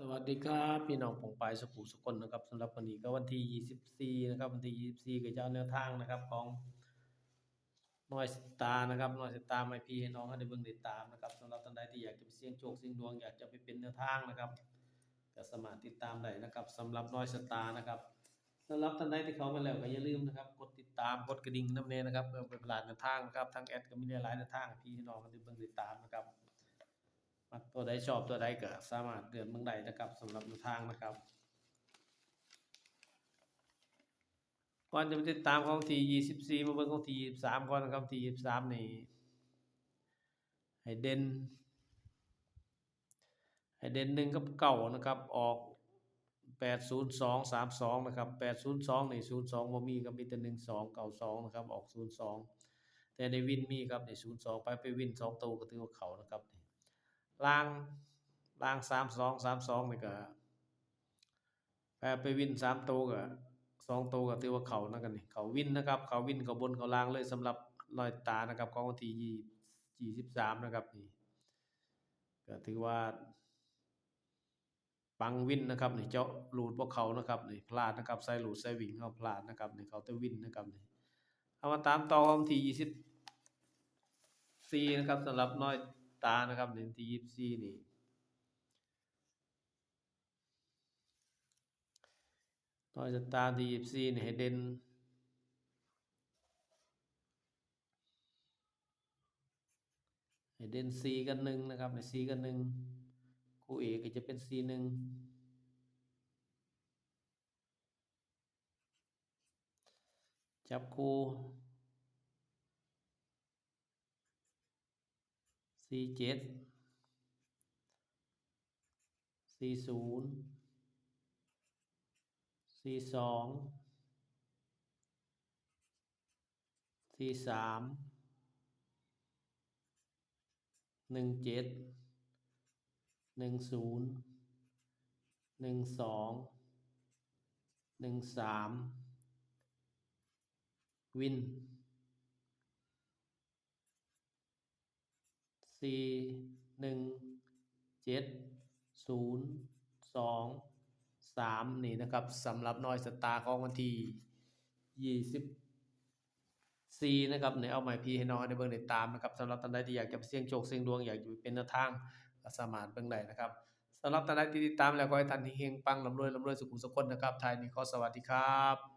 สวัสดีครับพี่น้องปองปายสุขุสุคนนะครับสำหรับวันนี้ก็วันที่ 24 นะครับ วันที่ 24 ก็จะเอาแนวทางนะครับของน้อยสตาร์นะครับน้อยสตาร์ไม่พี่ให้น้องให้ได้เบิ่งได้ตามนะครับสำหรับท่านใดที่อยากจะไปเสี่ยงโชคเสี่ยงดวงอยากจะไปเป็นแนวทางนะครับก็สามารถติดตามได้นะครับสำหรับน้อยสตาร์นะครับสำหรับท่านใดที่เข้ามาแล้วก็อย่าลืมนะครับกดติดตามกดกระดิ่งนำแน่นะครับเพื่อเป็นพลาดแนวทางนะครับทางแอดก็มีหลายแนวทางพี่ให้น้องให้ได้เบิ่งได้ตามนะครับ มักตัวใดชอบตัวใดก็สามารถเลือกเมืองใดนะครับสำหรับทางนะครับก่อนจะไปติดตามของที่24มาเบิ่งของที่23ก่อนนะครับที่23นี่ให้เด่นให้เด่นหนึ่งกับเก่านะครับออก802 32นะครับ802นี่02บ่มีครับมีแต่12 92นะครับออก02แต่ในวินมีครับใน02ไปไปวิน2ตัวก็ถือว่าเขานะครับนี่ ล่างล่างสามสองสามสองนี่ก็แปไปวินสามตัวก็สองตัวก็ถือว่าเขานะกันนี่เขาวินนะครับ เขาวินเขาบนเขาล่างเลยสำหรับรอยตานะครับของวันที่ยี่ยี่สิบสามนะครับนี่ก็ถือว่าปังวินนะครับนี่เจาะหลูดพวกเขานะครับนี่พลาดนะครับใส่หลูดใส่วิ่งเขาพลาดนะครับนี่เขาแตะวินนะครับนี่เอามาตามต่อวันที่ยี่สิบสี่นะครับสำหรับน้อย ตานะครับในที่ยี่สี่นี่น้อยสตาที่ยี่สี่นี่ให้เด่นให้เด่นสี่กันหนึ่งนะครับในสี่กันหนึ่งคู่เอกก็จะเป็นสี่หนึ่งจับคู่ สี่เจ็ดสี่ศูนย์สี่สองสี่สามหนึ่งเจ็ดหนึ่งศูนย์หนึ่งสองหนึ่งสามวิน สี่หนึ่งเจ็ดศูนย์สองสามนี่นะครับสำหรับน้อยสตาร์ของวันที่ยี่สิบสี่นะครับเนี่ยเอาไม้พีให้น้องได้เบิ่งได้ตามนะครับสำหรับท่านใดที่อยากจะเสี่ยงโชคเสี่ยงดวงอยากจะเป็นแนวทางก็สามารถเบิ่งได้นะครับสำหรับท่านใดที่ติดตามแล้วก็ให้ท่านเฮงปังร่ำรวยร่ำรวยสุขุมสุขคนนะครับทายนี้ขอสวัสดีครับ